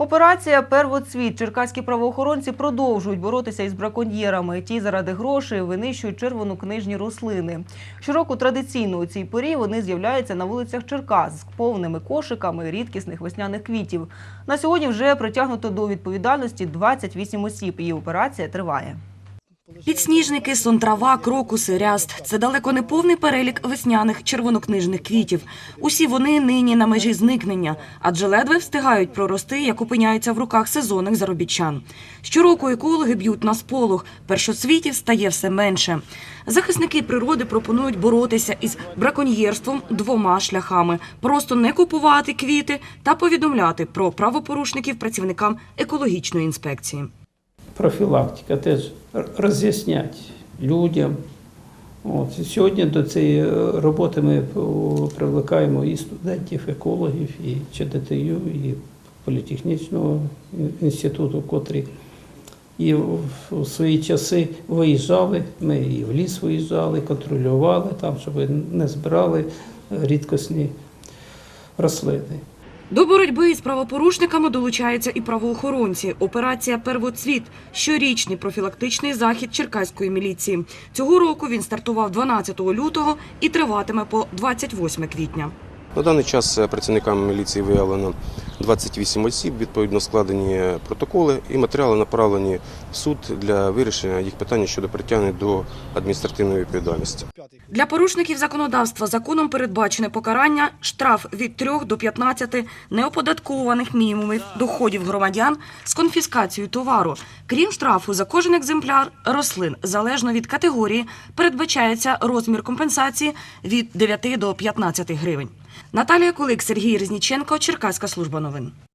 Операція Первоцвіт. Черкаські правоохоронці продовжують боротися із браконьєрами. Ті заради грошей винищують червонокнижні рослини. Щороку традиційно у цій порі вони з'являються на вулицях Черкас з повними кошиками рідкісних весняних квітів. На сьогодні вже притягнуто до відповідальності 28 осіб. Її операція триває. Підсніжники, сонтрава, крокуси, ряст – це далеко не повний перелік весняних червонокнижних квітів. Усі вони нині на межі зникнення, адже ледве встигають прорости, як опиняються в руках сезонних заробітчан. Щороку екологи б'ють на сполох, першоцвітів стає все менше. Захисники природи пропонують боротися із браконьєрством двома шляхами – просто не купувати квіти та повідомляти про правопорушників працівникам екологічної інспекції. Профілактика теж роз'яснять людям. От. Сьогодні до цієї е, роботи ми привлекаємо і студентів, екологів, і ЧДТЮ, і політехнічного інституту, котрі і в свої часи виїжджали, ми і в ліс виїжджали, контролювали там, щоб не збирали рідкісні рослини. До боротьби з правопорушниками долучаються і правоохоронці. Операція Первоцвіт щорічний профілактичний захід черкаської міліції. Цього року він стартував 12 лютого і триватиме по 28 квітня. На даний час е, працівниками міліції виявлено 28 осіб, відповідно складені протоколи і матеріали направлені в суд для вирішення їх питання щодо притягнення до адміністративної відповідальності. Для порушників законодавства законом передбачене покарання штраф від 3 до 15 неоподаткованих мінімумів доходів громадян з конфіскацією товару. Крім штрафу, за кожен екземпляр рослин, залежно від категорії, передбачається розмір компенсації від 9 до 15 гривень. Наталія Кулик, Сергій Резніченко, Черкаська служба новин.